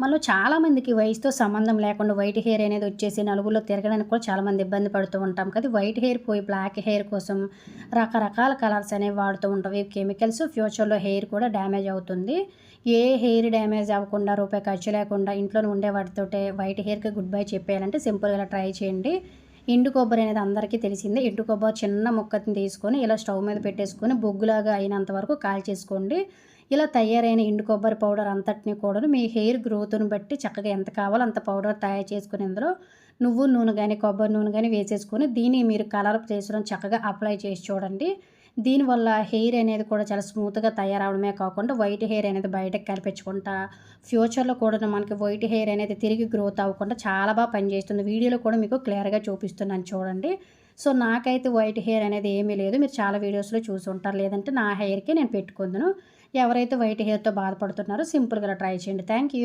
మనలో చాలామందికి వయసుతో సంబంధం లేకుండా వైట్ హెయిర్ అనేది వచ్చేసి నలుగులో తిరగడానికి కూడా చాలామంది ఇబ్బంది పడుతూ ఉంటాం కదా. వైట్ హెయిర్ పోయి బ్లాక్ హెయిర్ కోసం రకరకాల కలర్స్ అనేవి వాడుతూ ఉంటాం. ఈ కెమికల్స్ ఫ్యూచర్లో హెయిర్ కూడా డ్యామేజ్ అవుతుంది. ఏ హెయిర్ డ్యామేజ్ అవ్వకుండా రూపాయి ఖర్చు లేకుండా ఇంట్లోనే ఉండే వాటితోటే వైట్ హెయిర్కి గుడ్ బై చెప్పేయాలంటే సింపుల్గా ట్రై చేయండి. ఎండు కొబ్బరి అనేది అందరికీ తెలిసిందే. ఎండు కొబ్బరి చిన్న ముక్కని తీసుకొని ఇలా స్టవ్ మీద పెట్టేసుకొని బొగ్గులాగా అయినంత వరకు కాల్చేసుకోండి. ఇలా తయారైన ఎండు కొబ్బరి పౌడర్ అంతటిని కూడా మీ హెయిర్ గ్రోత్ను బట్టి చక్కగా ఎంత కావాలో అంత పౌడర్ తయారు చేసుకుని ఇందులో నువ్వు నూనె కానీ కొబ్బరి నూనె కానీ వేసేసుకొని దీన్ని మీరు కలర్ చేసుకుని చక్కగా అప్లై చేసి చూడండి. దీనివల్ల హెయిర్ అనేది కూడా చాలా స్మూత్గా తయారవడమే కాకుండా వైట్ హెయిర్ అనేది బయటకు కనిపించకుండా ఫ్యూచర్లో కూడా మనకి వైట్ హెయిర్ అనేది తిరిగి గ్రోత్ అవ్వకుండా చాలా బాగా పనిచేస్తుంది. వీడియోలో కూడా మీకు క్లియర్గా చూపిస్తున్నాను చూడండి. సో నాకైతే వైట్ హెయిర్ అనేది ఏమీ లేదు. మీరు చాలా వీడియోస్లో చూసి ఉంటారు లేదంటే నా హెయిర్కి నేను పెట్టుకుందును. ఎవరైతే వైట్ హెయిర్తో బాధపడుతున్నారో సింపుల్గా ట్రై చేయండి. Thank you